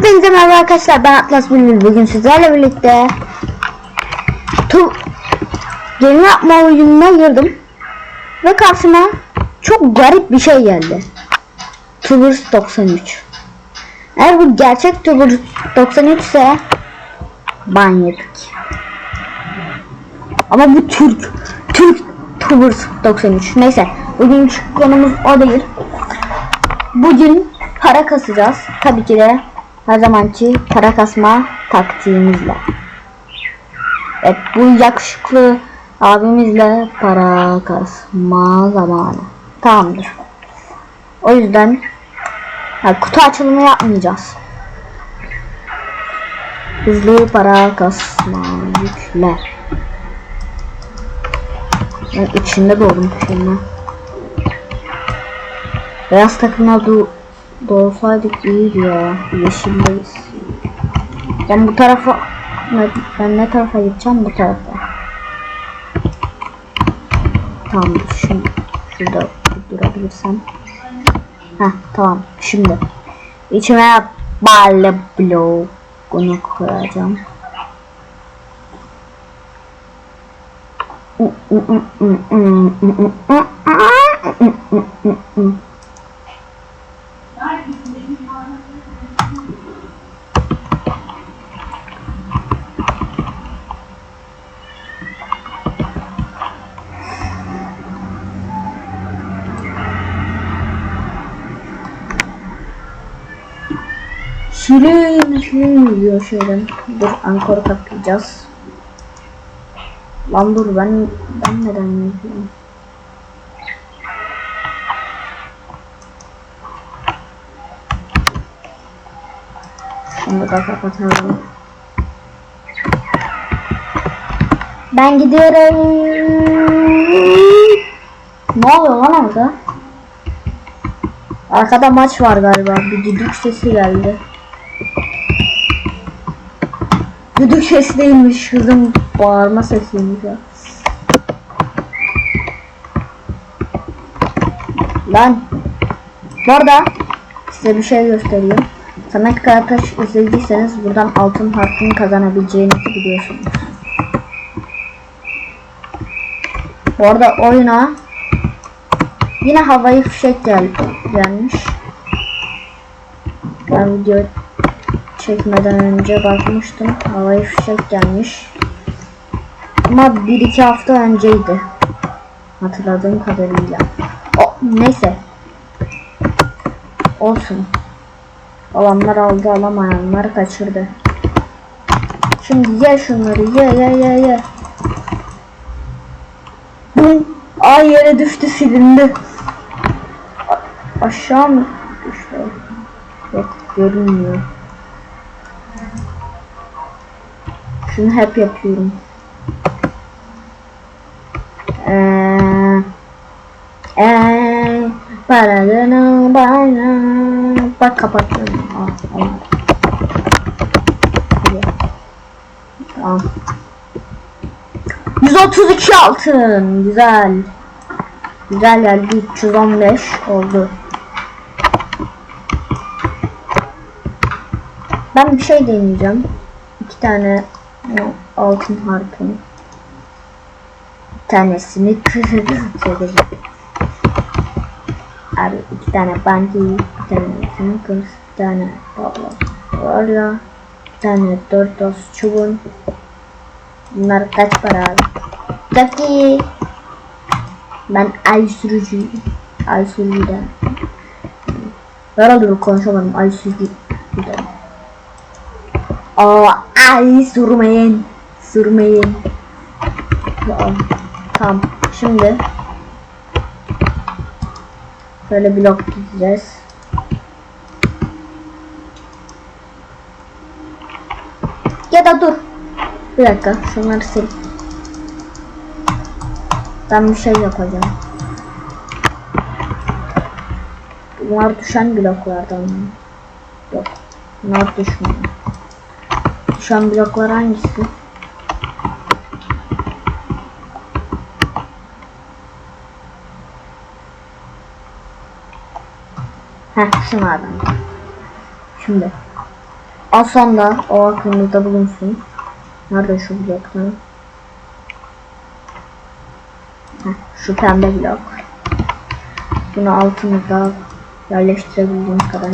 Hepinize merhaba arkadaşlar ben Atlas Bülbül bugün sizlerle birlikte tu gelin yapma oyununa girdim. Ve karşıma çok garip bir şey geldi. Tubers 93 eğer bu gerçek Tubers 93 ise ban yedik. Ama bu Türk Türk Tubers 93 neyse bugün konumuz o değil. Bugün para kasacağız. Tabii ki de her zamanki para kasma taktiğimizle. Evet bu yakışıklı abimizle para kasma zamanı. Tamamdır. O yüzden ha, kutu açılımı yapmayacağız. Hızlı para kasma yükle. Ben içinde doğdum şimdi. Beyaz takımla do doğsaydık iyiydi ya. Yeşildeyiz. Ben bu tarafa ben, ne tarafa gideceğim bu tarafa. Tamam şimdi şurada durabilirsem. Heh tamam şimdi içime balle bloğunu koyacağım. Şirin şirin diyor şöyle. Dur ankoru takacağız. Lan dur ben ben neden yapıyorum? Şunu da kapatalım. Ben gidiyorum. Ne oluyor lan orada? Arkada maç var galiba. Bir düdük sesi geldi. Düdük sesi değilmiş. Kızım bağırma sesiymiş ya. Lan. Bu arada size bir şey göstereyim. Samet Karataş izlediyseniz buradan altın harfini kazanabileceğinizi biliyorsunuz. Bu arada oyuna yine havayı fişek geldi, gelmiş. Ben video çekmeden önce bakmıştım. Havayı fişek gelmiş. Ama 1-2 hafta önceydi. Hatırladığım kadarıyla. O, neyse. Olsun. Alanlar aldı alamayanlar kaçırdı. Şimdi ye şunları ye ye ye ye. Bum. Ay yere düştü silindi. A- aşağı mı düştü? Yok görünmüyor. Şunu hep yapıyorum. Eee Eee Paradını bana Bak kapattım. Aa, olmadı. Hadi. Tamam. 132 altın. Güzel. Güzel geldi. 315 oldu. Ben bir şey deneyeceğim. İki tane altın harpın. Bir tanesini kıracağım. Abi iki tane banki, bir tane kız, bir tane var ya, bir tane toz çubuğun. Bunlar kaç para abi? Taki. Ben ay sürücüyüm. Ay sürücüden. Herhalde konuşamadım ay sürücüden. Aa, ay sürmeyin. Sürmeyin. Aa, tamam. Şimdi Böyle blok dizeceğiz. Ya da dur. Bir dakika şunları sil. Ben bir şey yapacağım. Bunlar düşen bloklardan? Yok. Bunlar düşmüyor. Düşen bloklar hangisi? Heh şunlardan. Şimdi alsam da o aklınızda bulunsun. Nerede şu bloklar? Şu pembe blok. Bunu altımıza yerleştirebildiğimiz kadar